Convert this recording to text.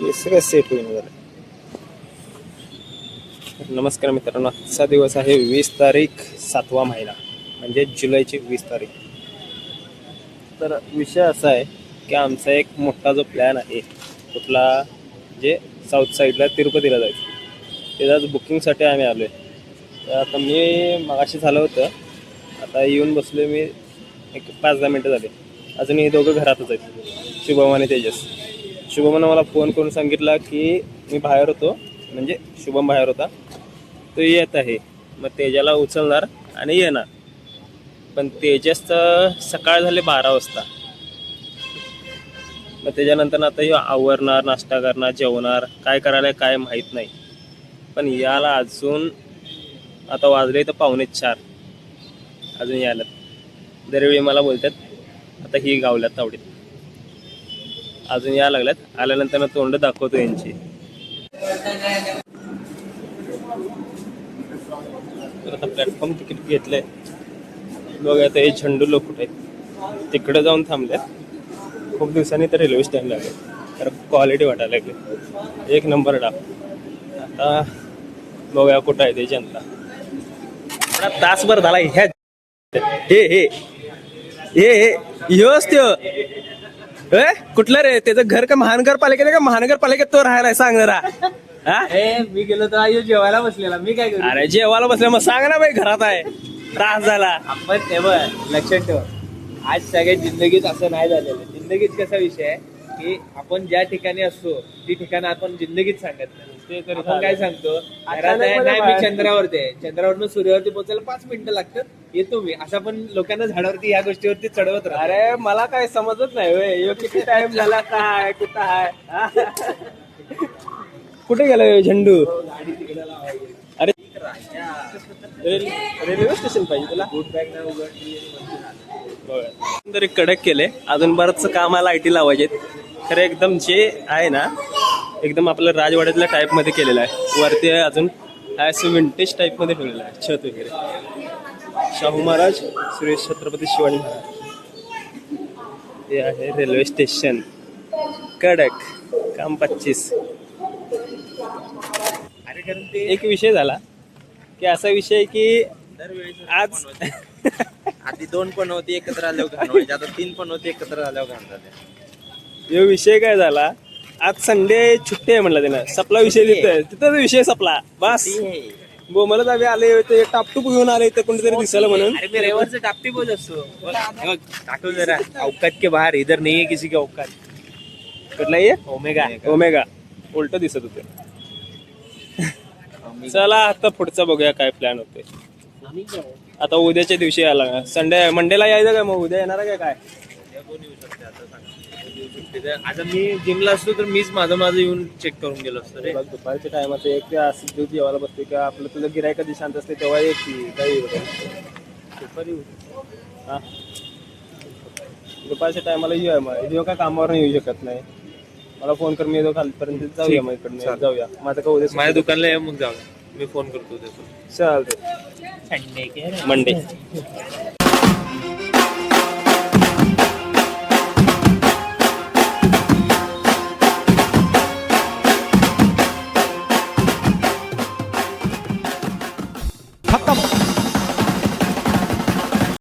हे सगळं सेट होईल झालं नमस्कार मित्रांनो आजचा दिवस आहे वीस तारीख सातवा महिना म्हणजे जुलैची वीस तारीख. तर विषय असा आहे की आमचा एक मोठा जो प्लॅन आहे कुठला जे साऊथ साईडला तिरुपतीला जायचं त्याच्याच बुकिंगसाठी आम्ही आलो आहे तर आता मी मगाशी झालं होतं आता येऊन बसलो मी एक पाच दहा मिनटं झाले. अजून हे दोघं घरातच आहेत शुभम आणि तेजस. शुभमनं मला फोन करून सांगितला की मी बाहेर होतो म्हणजे शुभम बाहेर होता. तो येत आहे. मग तेजाला उचलणार आणि येणार. पण तेजसचं सकाळ झाले बारा वाजता. मग त्याच्यानंतर आता हे आवरणार नाश्ता करणार जेवणार काय करायला काय माहीत नाही. पण याला अजून आता वाजले तर पाहुणे चार. अजून यायला. दरवेळी मला बोलतात आता ही गावल्यात तावडीत. अजून या लागल्यात. आल्यानंतर तोंड दाखवतो यांची. आता प्लॅटफॉर्म तिकीट घेतलंय. बघा आता हे झेंडू लोक कुठे आहेत. तिकडे जाऊन थांबले खूप दिवसांनी तर रेल्वे स्टँड लागले. तर क्वालिटी वाटायला लागली. एक नंबर डाक आता बघा कुठं आहे ते जनता. तासभर झाला ह्या हे हे. हे हे. ह्योच त्यो ए कुठलं रे? त्याचं घर का महानगरपालिकेत का महानगरपालिकेत तो राहायला सांग जरा. हा? ए मी गेलो तर आयो जेवायला बसलेला. मी काय करू? अरे जेवायला बसल्या मग सांग ना बाई घरात आहे. त्रास झाला. आपण ठेव लक्षात ठेव. आज सगळ्या जिंदगीत असं नाही झालेलं. जिंदगीत कसा विषय आहे? की आपण ज्या ठिकाणी असतो ती ठिकाणं आपण जिंदगीत सांगत नाही. ते तरी आपण काय सांगतो? घरात आहे, नाही मी चंद्रावरती आहे. चंद्रावरनं सूर्यावरती पोहोचायला पाच मिनिटं लागतात. येतो मी. असं पण लोकांना झाडावरती या गोष्टीवरती चढवत राहतो. अरे मला काय समजत नाही होय. यो किती टाइम झाला? काय कुठं आहे? कुठे गेला ह्यो झेंडू? अरे रेल्वे स्टेशन पाहिजे तुला? तरी कडक केले अजून बरंच कामाला आय टी लावायचे खरं एकदम जे आहे ना एकदम आपलं राजवाड्यातल्या टाईपमध्ये केलेलं आहे. वरती आहे अजून असं विंटेज टाईपमध्ये ठेवलेलं आहे छत वगैरे. शाहू महाराज श्री छत्रपती शिवाजी महाराज. हे आहे रेल्वे स्टेशन. कडक काम पच्चीस. एक विषय झाला की असा विषय की आज आधी दोन पण होती एकत्र आल्यावर घाण व्हायची. आता तीन पण होती एकत्र आल्यावर घाण झाले. यो विषय काय झाला आज संडे सुट्टी आहे म्हणला त्यानं. सपला विषय तिथं. तिथं विषय सपला. बस. बोमला आम्ही आले होते टापटूप घेऊन आले तर कोणीतरी दिसलं म्हणून. अरे मी टापटी बोल असतो. जरा औकात के बाहर इधर नहीं है किसी के औकात कुठला ये? ओमेगा. ओमेगा. उलट दिसत होते. चला आता पुढचा बघूया काय प्लॅन होते आता उद्याच्या दिवशी यायला संडे मंडेला यायचं काय मग? उद्या येणार काय? काय आता मी जिमला असतो तर मीच माझं माझं येऊन चेक करून गेलो असतो रे. बघ दुपारच्या टायमात एक ते असं दूध जेवायला बसते का आपलं तुझं गिराय कधी शांत असते तेव्हा एक की काही दुपारी हा? दुपारच्या टायमाला येऊया मग. जेव्हा काय कामावर येऊ शकत नाही? मला फोन कर मी येतो खालपर्यंत जाऊया मग इकडनं. जाऊया. माझं का उद्या माझ्या दुकानला ये मग जाऊ मी फोन करतो त्याचं चालते मंडे